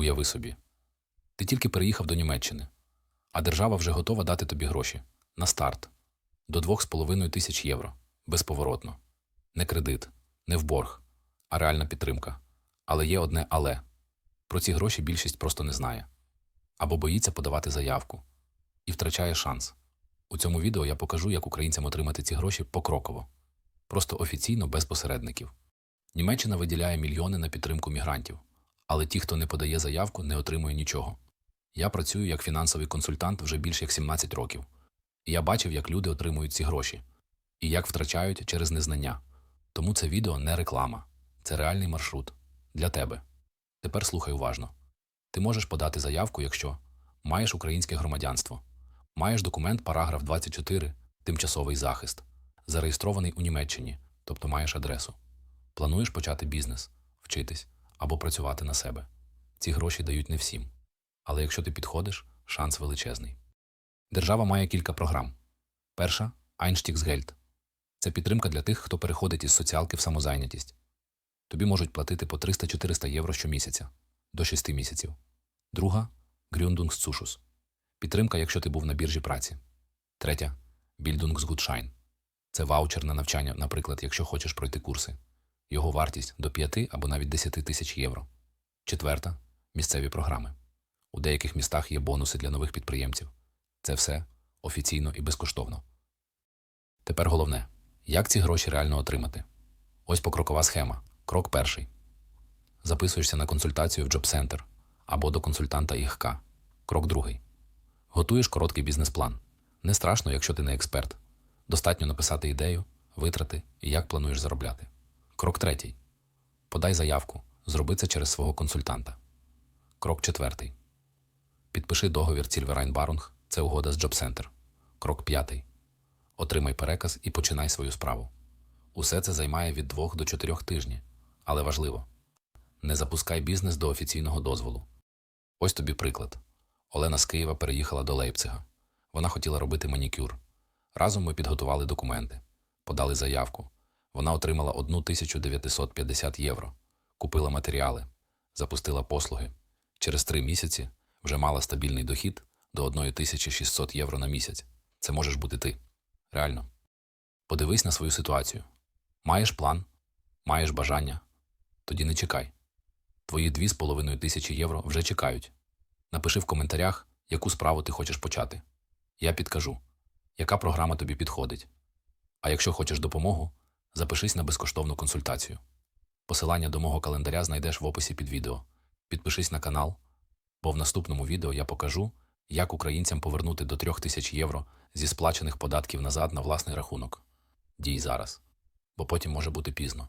Уяви собі. Ти тільки переїхав до Німеччини, а держава вже готова дати тобі гроші на старт до 2,5 тисяч євро безповоротно. Не кредит, не в борг, а реальна підтримка. Але є одне але. Про ці гроші більшість просто не знає. Або боїться подавати заявку і втрачає шанс. У цьому відео я покажу, як українцям отримати ці гроші покроково, просто офіційно без посередників. Німеччина виділяє мільйони на підтримку мігрантів, але ті, хто не подає заявку, не отримує нічого. Я працюю як фінансовий консультант вже більше як 17 років, і я бачив, як люди отримують ці гроші і як втрачають через незнання. Тому це відео не реклама, це реальний маршрут для тебе. Тепер слухай уважно. Ти можеш подати заявку, якщо маєш українське громадянство, маєш документ параграф 24 тимчасовий захист, зареєстрований у Німеччині, тобто маєш адресу. Плануєш почати бізнес, вчитись або працювати на себе. Ці гроші дають не всім. Але якщо ти підходиш, шанс величезний. Держава має кілька програм. Перша Einstiegsgeld. Це підтримка для тих, хто переходить із соціалки в самозайнятість. Тобі можуть платити по 300-400 євро щомісяця до 6 місяців. Друга Gründungszuschuss. Підтримка, якщо ти був на біржі праці. Третя Bildungsgutschein. Це ваучер на навчання, наприклад, якщо хочеш пройти курси. Його вартість до 5 або навіть 10 тисяч євро. Четверта місцеві програми. У деяких містах є бонуси для нових підприємців. Це все офіційно і безкоштовно. Тепер головне, як ці гроші реально отримати? Ось покрокова схема. Крок перший. Записуєшся на консультацію в Джоб-центр або до консультанта ІГК. Крок другий. Готуєш короткий бізнес-план. Не страшно, якщо ти не експерт. Достатньо написати ідею, витрати і як плануєш заробляти. Крок третій. Подай заявку. Зроби це через свого консультанта. Крок четвертий. Підпиши договір Цільверайн-Барунг. Це угода з Джоб-центр. Крок п'ятий. Отримай переказ і починай свою справу. Усе це займає від 2 до 4 тижнів. Але важливо не запускай бізнес до офіційного дозволу. Ось тобі приклад. Олена з Києва переїхала до Лейпцига. Вона хотіла робити манікюр. Разом ми підготували документи, подали заявку. Вона отримала 1950 євро, купила матеріали, запустила послуги. Через три місяці вже мала стабільний дохід до 1600 євро на місяць. Це можеш бути ти. Реально. Подивись на свою ситуацію. Маєш план, маєш бажання. Тоді не чекай. Твої 2,5 тисячі євро вже чекають. Напиши в коментарях, яку справу ти хочеш почати. Я підкажу, яка програма тобі підходить. А якщо хочеш допомогу, запишись на безкоштовну консультацію. Посилання до мого календаря знайдеш в описі під відео. Підпишись на канал, бо в наступному відео я покажу, як українцям повернути до 3 тисяч євро зі сплачених податків назад на власний рахунок. Дій зараз, бо потім може бути пізно.